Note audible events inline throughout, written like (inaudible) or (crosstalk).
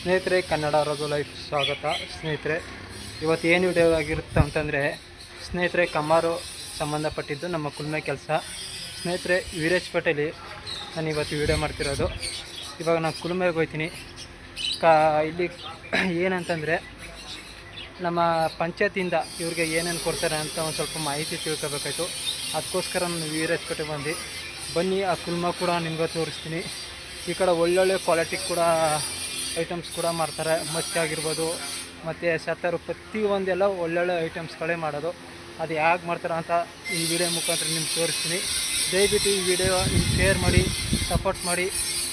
ಸ್ನೇಹಿತರೆ, ಕನ್ನಡ ರಘು ಲೈಫ್ ಸ್ವಾಗತ. ಸ್ನೇಹಿತರೆ, ಇವತ್ತು ಏನು ವಿಡಿಯೋ ಆಗಿರುತ್ತೆ ಅಂತಂದರೆ, ಸ್ನೇಹಿತರೆ ಕಮಾರು ಸಂಬಂಧಪಟ್ಟಿದ್ದು ನಮ್ಮ ಕುಲ್ಮೆ ಕೆಲಸ. ಸ್ನೇಹಿತರೆ, ವೀರೇಶ್ ಪಟೇಲಿ ನಾನು ಇವತ್ತು ವಿಡಿಯೋ ಮಾಡ್ತಿರೋದು. ಇವಾಗ ನಾನು ಕುಲ್ಮೆಗೆ ಹೋಗ್ತೀನಿ. ಕಾ, ಇಲ್ಲಿ (clears throat) ಏನಂತಂದರೆ, ನಮ್ಮ ಪಂಚಾಯತಿಯಿಂದ ಇವ್ರಿಗೆ ಏನೇನು ಕೊಡ್ತಾರೆ ಅಂತ ಒಂದು ಸ್ವಲ್ಪ ಮಾಹಿತಿ ತಿಳ್ಕೊಬೇಕಾಯ್ತು. ಅದಕ್ಕೋಸ್ಕರ ನಾನು ವೀರೇಶ್ ಪಟೇಲ್ ಬಂದು. ಬನ್ನಿ, ಆ ಕುಲ್ಮ ಕೂಡ ನಿಮ್ಗೆ ತೋರಿಸ್ತೀನಿ. ಈ ಕಡೆ ಒಳ್ಳೊಳ್ಳೆ ಕ್ವಾಲಿಟಿ ಕೂಡ ಐಟಮ್ಸ್ ಕೂಡ ಮಾಡ್ತಾರೆ. ಮಚ್ಚ ಆಗಿರ್ಬೋದು. ಮತ್ತು ಸತ್ತರು ಪ್ರತಿಯೊಂದೆಲ್ಲ ಒಳ್ಳೊಳ್ಳೆ ಐಟಮ್ಸ್ಗಳೇ ಮಾಡೋದು. ಅದು ಹೇಗೆ ಮಾಡ್ತಾರೆ ಅಂತ ಈ ವಿಡಿಯೋ ಮುಖಾಂತರ ನಿಮ್ಗೆ ತೋರಿಸ್ತೀನಿ. ದಯವಿಟ್ಟು ಈ ವಿಡಿಯೋ ನಿಮ್ಗೆ ಶೇರ್ ಮಾಡಿ ಸಪೋರ್ಟ್ ಮಾಡಿ.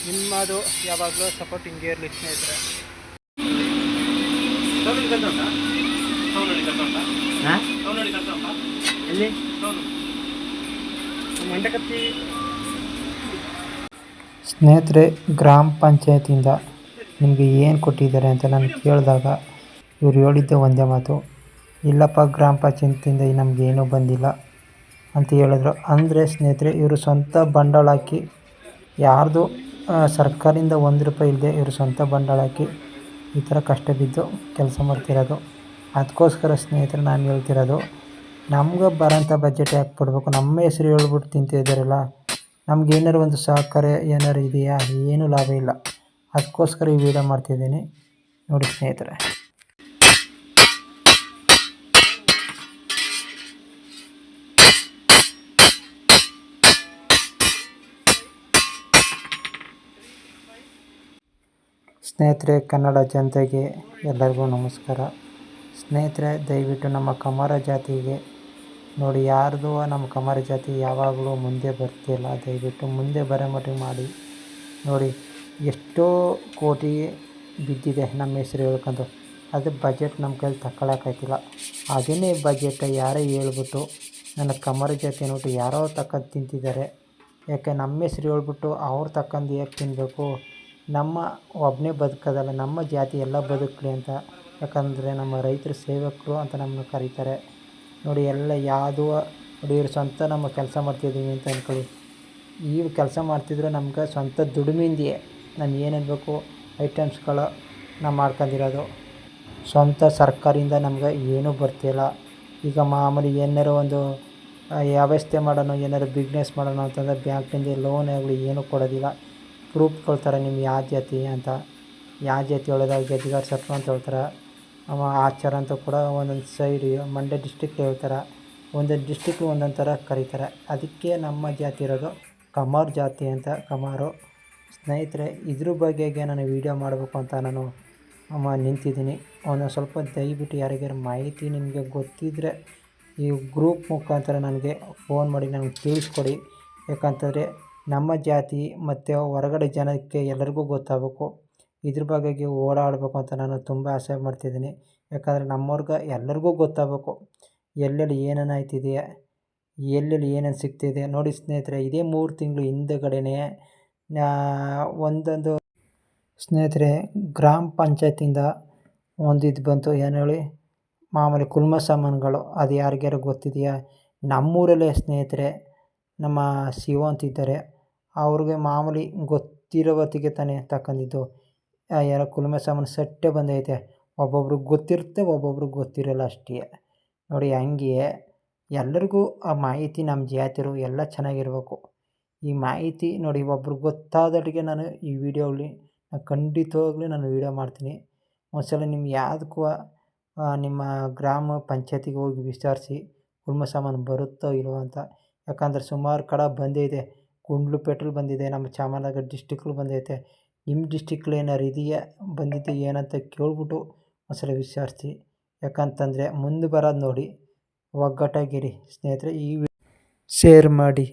ನಿಮ್ಮದು ಯಾವಾಗಲೂ ಸಪೋರ್ಟ್ ಹಿಂಗೆ ಇರಲಿ ಸ್ನೇಹಿತರೆ. ಎಲ್ಲಿ? ಸ್ನೇಹಿತರೆ ಗ್ರಾಮ ಪಂಚಾಯತಿಂದ ನಿಮಗೆ ಏನು ಕೊಟ್ಟಿದ್ದಾರೆ ಅಂತ ನಾನು ಕೇಳಿದಾಗ ಇವ್ರು ಹೇಳಿದ್ದೆ ಒಂದೇ ಮಾತು. ಇಲ್ಲಪ್ಪ, ಗ್ರಾಮ ಪಂಚಾಯತಿಂದ ನಮ್ಗೆ ಏನೂ ಬಂದಿಲ್ಲ ಅಂತ ಹೇಳಿದ್ರು. ಅಂದರೆ ಸ್ನೇಹಿತರೆ, ಇವರು ಸ್ವಂತ ಬಂಡವಾಳ ಹಾಕಿ ಯಾರ್ದು ಸರ್ಕಾರದಿಂದ ಒಂದು ರೂಪಾಯಿ ಇಲ್ಲದೆ ಇವರು ಸ್ವಂತ ಬಂಡವಾಳ ಹಾಕಿ ಈ ಥರ ಕಷ್ಟ ಬಿದ್ದು ಕೆಲಸ ಮಾಡ್ತಿರೋದು. ಅದಕ್ಕೋಸ್ಕರ ಸ್ನೇಹಿತರೆ, ನಾನು ಹೇಳ್ತಿರೋದು, ನಮ್ಗೆ ಬರೋಂಥ ಬಜೆಟ್ ಯಾಕೆ ಕೊಡಬೇಕು? ನಮ್ಮ ಹೆಸರು ಹೇಳ್ಬಿಟ್ಟು ತಿಂತಿದ್ದಾರಲ್ಲ, ನಮ್ಗೆ ಏನಾರು ಒಂದು ಸಹಕಾರ ಏನಾರು ಇದೆಯಾ? ಏನೂ ಲಾಭ ಇಲ್ಲ. ಅದಕ್ಕೋಸ್ಕರ ಈ ವಿಡಿಯೋ ಮಾಡ್ತಿದ್ದೀನಿ. ನೋಡಿ ಸ್ನೇಹಿತರೆ. ಸ್ನೇಹಿತರೆ, ಕನ್ನಡ ಜನತೆಗೆ ಎಲ್ಲರಿಗೂ ನಮಸ್ಕಾರ. ಸ್ನೇಹಿತರೆ, ದಯವಿಟ್ಟು ನಮ್ಮ ಕಮರ ಜಾತಿಗೆ ನೋಡಿ, ಯಾರ್ದು ನಮ್ಮ ಕಮರ ಜಾತಿ ಯಾವಾಗಲೂ ಮುಂದೆ ಬರ್ತಿಲ್ಲ. ದಯವಿಟ್ಟು ಮುಂದೆ ಬರೋ ಮಟ್ಟಿಗೆ ಮಾಡಿ. ನೋಡಿ ಎಷ್ಟೋ ಕೋಟಿ ಬಿದ್ದಿದೆ ನಮ್ಮ ಹೆಸರು ಹೇಳ್ಕೊಂಡು ಅದು ಬಜೆಟ್ ನಮ್ಮ ಕೈಲಿ ತಕ್ಕೊಳಕ್ಕಾಯ್ತಿಲ್ಲ ಅದನ್ನೇ ಬಜೆಟ್ ಯಾರೇ ಹೇಳ್ಬಿಟ್ಟು ನನ್ನ ಕಮರ ಜಾತಿ ಅಂದ್ಬಿಟ್ಟು ಯಾರೋ ತಕ್ಕಂಡು ತಿಂತಿದ್ದಾರೆ. ಯಾಕೆ ನಮ್ಮ ಹೆಸ್ರು ಹೇಳ್ಬಿಟ್ಟು ಅವ್ರು ತಕ್ಕಂದು ಯಾಕೆ ತಿನ್ನಬೇಕು ನಮ್ಮ ಒಬ್ಬನೇ ಬದುಕೋದಲ್ಲ, ನಮ್ಮ ಜಾತಿ ಎಲ್ಲ ಬದುಕಲಿ ಅಂತ. ಯಾಕಂದರೆ ನಮ್ಮ ರೈತರು ಸೇವಕರು ಅಂತ ನಮ್ಮನ್ನು ಕರೀತಾರೆ. ನೋಡಿ, ಎಲ್ಲ ಯಾವುದೂ ನೋಡಿ ಇವ್ರು ಸ್ವಂತ ನಮ್ಮ ಕೆಲಸ ಮಾಡ್ತಿದ್ದೀವಿ ಅಂತ ಅಂದ್ಕೊಳ್ಳಿ ಈ ಕೆಲಸ ಮಾಡ್ತಿದ್ರೆ ನಮ್ಗೆ ಸ್ವಂತ ದುಡಿಮೆಯಿಂದೆಯೇ. ನಾನು ಏನೇನು ಬೇಕು ಐಟಮ್ಸ್ಗಳು ನಾವು ಮಾಡ್ಕೊಂಡಿರೋದು. ಸ್ವಂತ ಸರ್ಕಾರದಿಂದ ನಮ್ಗೆ ಏನೂ ಬರ್ತಿಲ್ಲ. ಈಗ ಮಾಮೂಲಿ ಏನಾರು ಒಂದು ವ್ಯವಸ್ಥೆ ಮಾಡೋಣ, ಏನಾರು ಬಿಸ್ನೆಸ್ ಮಾಡೋಣ ಅಂತಂದರೆ ಬ್ಯಾಂಕಿಂದ ಲೋನ್ ಆಗಲಿ ಏನೂ ಕೊಡೋದಿಲ್ಲ. ಪ್ರೂಫ್ ಕೊಡ್ತಾರೆ ನಿಮ್ಮ ಯಾವ ಜಾತಿ ಅಂತ ಯಾವ ಜಾತಿ ಒಳ್ಳೆದಾಗ ಗದ್ದಿಗಾರ ಸತ್ವ ಅಂತ ಹೇಳ್ತಾರೆ. ಆಚಾರ ಅಂತ ಕೂಡ ಒಂದೊಂದು ಸೈಡ್ ಮಂಡ್ಯ ಡಿಸ್ಟಿಕ್ ಹೇಳ್ತಾರೆ. ಒಂದೊಂದು ಡಿಸ್ಟಿಕ್ ಒಂದೊಂದು ಥರ ಕರೀತಾರೆ. ಅದಕ್ಕೆ ನಮ್ಮ ಜಾತಿ ಇರೋದು ಕಮಾರ್ ಜಾತಿ ಅಂತ ಕಮಾರು. ಸ್ನೇಹಿತರೆ, ಇದ್ರ ಬಗ್ಗೆ ನಾನು ವೀಡಿಯೋ ಮಾಡಬೇಕು ಅಂತ ನಾನು ನಿಂತಿದ್ದೀನಿ. ಒಂದು ಸ್ವಲ್ಪ ದಯವಿಟ್ಟು ಯಾರಿಗಾರು ಮಾಹಿತಿ ನಿಮಗೆ ಗೊತ್ತಿದ್ದರೆ ಈ ಗ್ರೂಪ್ ಮುಖಾಂತರ ನನಗೆ ಫೋನ್ ಮಾಡಿ ನನಗೆ ತಿಳಿಸ್ಕೊಡಿ. ಯಾಕಂತಂದರೆ ನಮ್ಮ ಜಾತಿ ಮತ್ತು ಹೊರಗಡೆ ಜನಕ್ಕೆ ಎಲ್ಲರಿಗೂ ಗೊತ್ತಾಗಬೇಕು. ಇದ್ರ ಬಗ್ಗೆ ಓಡಾಡಬೇಕು ಅಂತ ನಾನು ತುಂಬ ಆಸೆ ಮಾಡ್ತಿದ್ದೀನಿ. ಯಾಕಂದರೆ ನಮ್ಮವ್ರಿಗೆ ಎಲ್ಲರಿಗೂ ಗೊತ್ತಾಗಬೇಕು. ಎಲ್ಲೆಲ್ಲಿ ಏನೇನು ಆಯ್ತಿದೆಯಾ ಎಲ್ಲೆಲ್ಲಿ ಏನೇನು ಸಿಗ್ತಿದೆ. ನೋಡಿ ಸ್ನೇಹಿತರೆ, ಇದೇ ಮೂರು ತಿಂಗಳು ಹಿಂದೆಗಡೆನೇ ಒಂದೊಂದು ಸ್ನೇಹಿತರೆ, ಗ್ರಾಮ ಪಂಚಾಯತಿಂದ ಒಂದು ಇದು ಬಂತು. ಏನು ಹೇಳಿ, ಮಾಮೂಲಿ ಕುಲ್ಮ ಸಾಮಾನುಗಳು. ಅದು ಯಾರಿಗ್ಯಾರು ಗೊತ್ತಿದೆಯಾ? ನಮ್ಮೂರಲ್ಲೇ ಸ್ನೇಹಿತರೆ, ನಮ್ಮ ಶಿವ ಅಂತಿದ್ದಾರೆ. ಅವ್ರಿಗೆ ಮಾಮೂಲಿ ಗೊತ್ತಿರೋ ಹೊತ್ತಿಗೆ ತಾನೇ ತಕ್ಕಂದಿದ್ದು. ಯಾರೋ ಕುಲ್ಮ ಸಾಮಾನು ಸೆಟ್ಟೆ ಬಂದೈತೆ. ಒಬ್ಬೊಬ್ರಿಗೆ ಗೊತ್ತಿರುತ್ತೆ, ಒಬ್ಬೊಬ್ರಿಗೆ ಗೊತ್ತಿರಲ್ಲ ಅಷ್ಟೇ. ನೋಡಿ, ಹಂಗೆ ಎಲ್ಲರಿಗೂ ಆ ಮಾಹಿತಿ ನಮ್ಮ ಜಾತಿರು ಎಲ್ಲ ಚೆನ್ನಾಗಿರ್ಬೇಕು. ಈ ಮಾಹಿತಿ ನೋಡಿ ಒಬ್ರಿಗೆ ಗೊತ್ತಾದಟ್ಟಿಗೆ ನಾನು ಈ ವಿಡಿಯೋಲಿ ಖಂಡಿತವಾಗ್ಲೂ ನಾನು ವೀಡಿಯೋ ಮಾಡ್ತೀನಿ. ಒಂದ್ಸಲ ನಿಮ್ಗೆ ಯಾವುದಕ್ಕೂ ನಿಮ್ಮ ಗ್ರಾಮ ಪಂಚಾಯತಿಗೆ ಹೋಗಿ ವಿಚಾರಿಸಿ ಕುಲ್ಮ ಸಾಮಾನು ಬರುತ್ತೋ ಇಲ್ವೋ ಅಂತ. ಯಾಕಂದರೆ ಸುಮಾರು ಕಡೆ ಬಂದಿದೆ. ಗುಂಡ್ಲುಪೇಟೆಲಿ ಬಂದಿದೆ, ನಮ್ಮ ಚಾಮರಾಜನಗರ ಡಿಸ್ಟಿಕ್ಲು ಬಂದೈತೆ ನಿಮ್ಮ ಡಿಸ್ಟಿಕ್ಲು ಏನಾರು ಇದೆಯಾ ಬಂದಿದ್ದೆ ಏನಂತ ಕೇಳ್ಬಿಟ್ಟು ಒಂದ್ಸಲ ವಿಚಾರಿಸಿ. ಯಾಕಂತಂದರೆ ಮುಂದೆ ಬರೋದು ನೋಡಿ ಒಗ್ಗಟ್ಟಾಗಿರಿ ಸ್ನೇಹಿತರೆ, ಈ ಶೇರ್ ಮಾಡಿ.